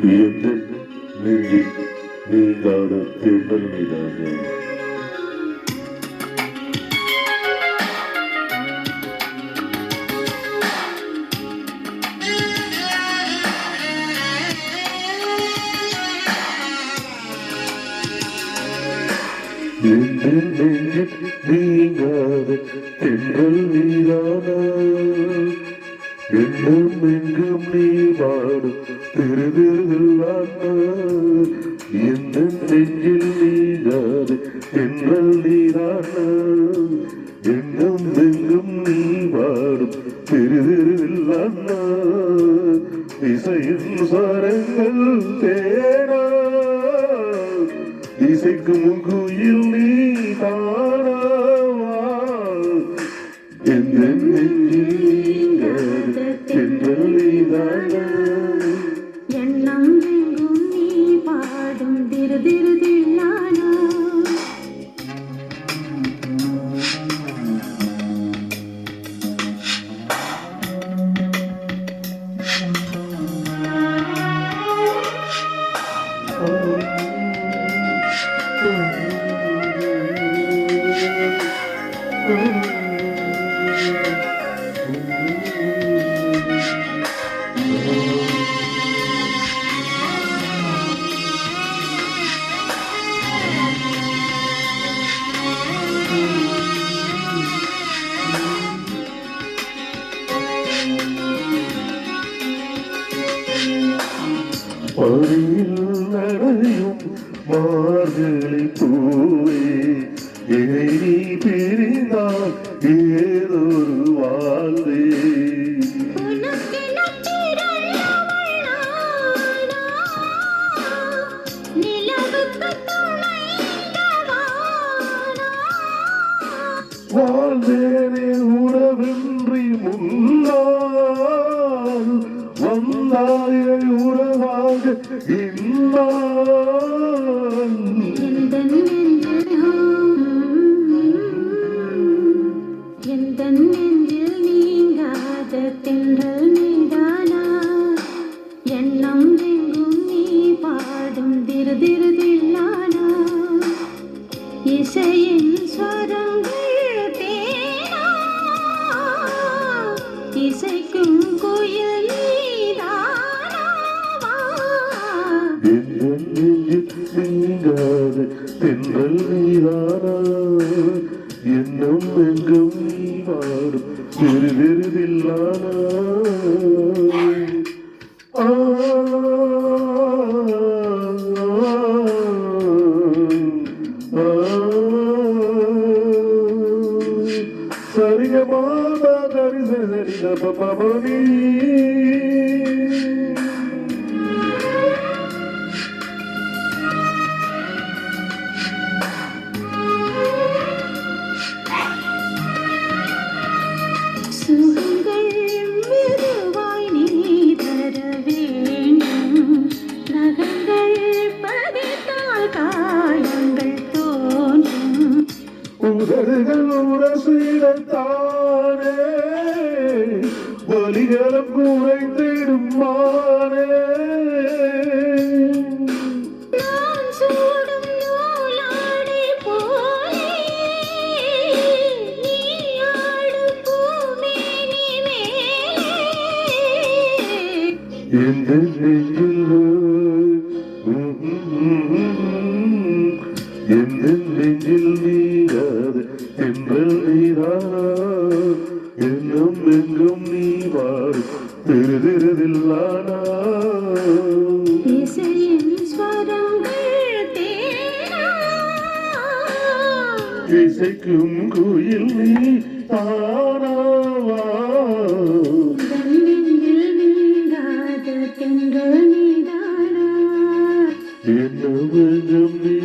எந்த நெஞ்சில் நீங்காத தேடல் நீதானே நெஞ்சில் நெஞ்சில் நீங்காத தென்றல் நீதானா எங்கும் எங்கும் நீ பாடும் திருதிருதில்லானா எந்த நெஞ்சில் நீங்காத என்றல் நீதானா. எங்கும் எங்கும் நீ பாடும் திருதிருதில்லானா இசையின் சரங்கள் தேடா இசைக்கும் குயில் நீ தானா. எந்த தென்றல் பணியில் நடையும் மார்கழி பூவே. என்னை பிரிந்தால் ஏதொரு வாழ்வே. நீங்காத நீதானா எண்ணம் எங்கும் நீ பாடும் திரு திரு தில்லானா இசையின் ஸ்வரங்கள் தேனா இசைக்கும் குயில் நீதானா தென்றல் நீதானா என்னும் எங்கும் நீ வாடும் திரு திருதில்லானா சரிகமா தரி சரி சரி உதடுகள் உரசிடத்தானே வலிகளும் குறைந்திடும் மானே எந்த நெஞ்சில் எந்த நெஞ்சில் தென்றல் நீரானா என்னும் எங்கும் நீ வாடு திரு திருதில்லானா இசைக்கும் குயில் நீ தானாவா நெஞ்சில் நீ